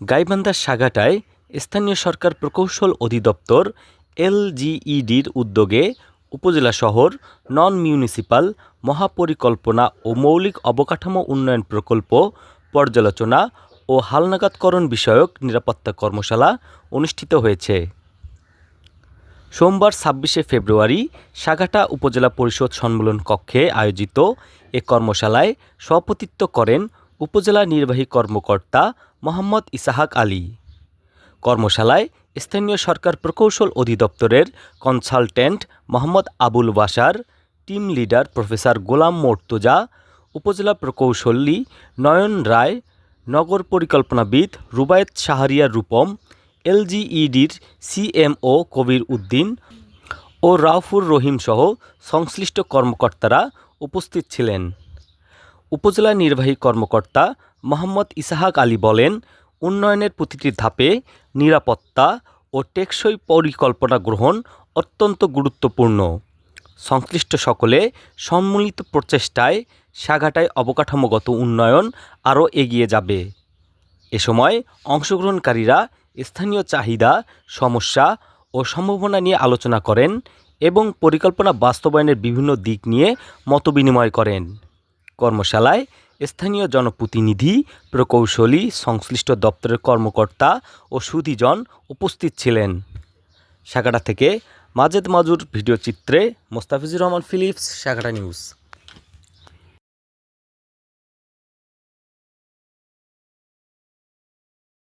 গাইবান্ধার সাগাটায় স্থানীয় সরকার প্রকৌশল অধিদপ্তর, এলজিইডির উদ্যোগে উপজেলা শহর নন মিউনিসিপাল মহাপরিকল্পনা ও মৌলিক অবকাঠামো উন্নয়ন প্রকল্প, পর্যালোচনা ও হালনাগাদকরণ বিষয়ক নিরাপত্তা কর্মশালা অনুষ্ঠিত হয়েছে। সোমবার ছাব্বিশে ফেব্রুয়ারি সাগাটা উপজেলা পরিষদ সম্মেলন কক্ষে আয়োজিত এ কর্মশালায় সভাপতিত্ব করেন উপজেলা নির্বাহী কর্মকর্তা মোহাম্মদ ইসাহাক আলী। কর্মশালায় স্থানীয় সরকার প্রকৌশল অধিদপ্তরের consultant Mohammad Abul Bashar, team leader professor Golam Murtaza, উপজেলা প্রকৌশলী নয়ন রায়, নগর পরিকল্পনাবিদ রুবায়েত শাহরিয়া রূপম এলজিইডির সিএমও কবির উদ্দিন ও রাউফুর রহিম সহ সংশ্লিষ্ট কর্মকর্তারা উপস্থিত ছিলেন। উপজেলা নির্বাহী কর্মকর্তা মোহাম্মদ ইসাহাক আলী বলেন, উন্নয়নের প্রতিটি ধাপে নিরাপত্তা ও টেকসই পরিকল্পনা গ্রহণ অত্যন্ত গুরুত্বপূর্ণ। সংশ্লিষ্ট সকলে সম্মিলিত প্রচেষ্টায় সাঘাটায় অবকাঠামোগত উন্নয়ন আরও এগিয়ে যাবে। এ সময় অংশগ্রহণকারীরা স্থানীয় চাহিদা, সমস্যা ও সম্ভাবনা নিয়ে আলোচনা করেন এবং পরিকল্পনা বাস্তবায়নের বিভিন্ন দিক নিয়ে মতবিনিময় করেন। কর্মশালায় স্থানীয় জনপ্রতিনিধি, প্রকৌশলী, সংশ্লিষ্ট দপ্তরের কর্মকর্তা ও সুধিজন উপস্থিত ছিলেন। সাগাটা থেকে মাজেদ মাজুর ভিডিও চিত্রে মোস্তাফিজুর রহমান ফিলিপস, সাগাটা নিউজ।